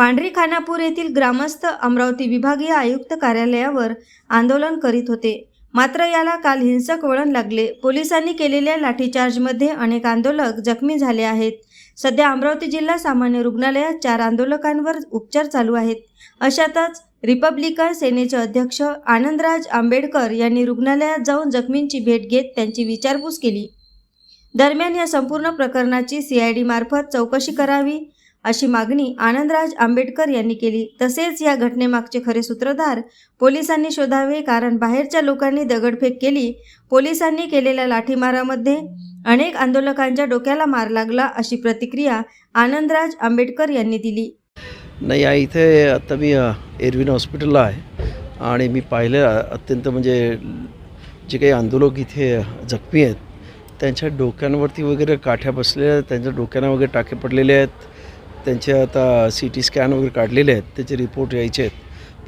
पांढरी खानापूर येथील ग्रामस्थ अमरावती विभागीय आयुक्त कार्यालयावर आंदोलन करीत होते. मात्र याला काल हिंसक वळण लागले. पोलिसांनी केलेल्या लाठीचार्जमध्ये अनेक आंदोलक जखमी झाले आहेत. सध्या अमरावती जिल्हा सामान्य रुग्णालयात चार आंदोलकांवर उपचार चालू आहेत. अशातच रिपब्लिकन सेनेचे अध्यक्ष आनंदराज आंबेडकर यांनी रुग्णालयात जाऊन जखमींची भेट घेत त्यांची विचारपूस केली. दरम्यान या संपूर्ण प्रकरणाची सीआयडी मार्फत चौकशी करावी अशी मागणी आनंदराज आंबेडकर यांनी केली. तसेच या घटनेमागचे खरे सूत्रधार पोलिसांनी शोधावे कारण बाहेरच्या लोकांनी दगडफेक केली. पोलिसांनी केलेल्या लाठीमारामध्ये अनेक आंदोलकांच्या डोक्याला मार लागला अशी प्रतिक्रिया आनंदराज आंबेडकर यांनी दिली. नाही या इथे आता मी एरविन हॉस्पिटलला आहे आणि मी पाहिलं अत्यंत म्हणजे जे काही आंदोलक इथे जखमी आहेत त्यांच्या डोक्यांवरती वगैरे काठ्या बसलेल्या आहेत त्यांच्या डोक्यांना वगैरे टाके पडलेले आहेत. त्यांचे आता सी टी स्कॅन वगैरे काढलेले आहेत त्याचे रिपोर्ट यायचे आहेत.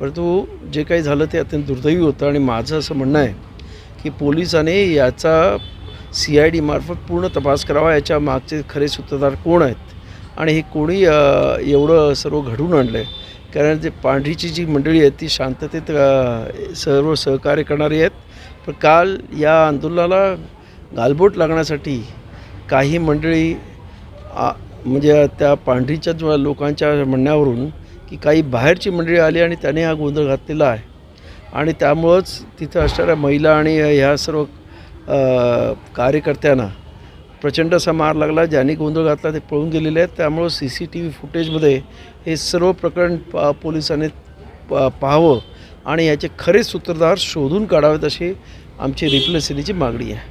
परंतु जे काही झालं ते अत्यंत दुर्दैवी होतं आणि माझं असं म्हणणं आहे की पोलिसाने याचा सी आय डीमार्फत पूर्ण तपास करावा याच्या मागचे खरे सूत्रधार कोण आहेत? आणि हे कोणी एवढं सर्व घडवून आणलं आहे कारण जे पांढरीची जी मंडळी आहेत ती शांततेत सर्व सहकार्य करणारी आहेत. पण काल या आंदोलनाला गालबोट लागण्यासाठी काही मंडळी आ, म्हणजे त्या पांढरीच्या लोकांच्या म्हणण्यावरून की काही बाहेरची मंडळी आली आणि त्याने हा गोंधळ घातलेला आहे. आणि त्यामुळंच तिथं असणाऱ्या महिला आणि ह्या सर्व कार्यकर्त्यांना प्रचंड असा मार लागला. ज्यांनी गोंधळ घातला ते पळून गेलेले आहेत. त्यामुळं सी सी टी व्ही फुटेजमध्ये हे सर्व प्रकरण प पोलिसांनी प पाहावं आणि याचे खरे सूत्रधार शोधून काढावेत अशी आमची रिप्लेसिनीची मागणी आहे.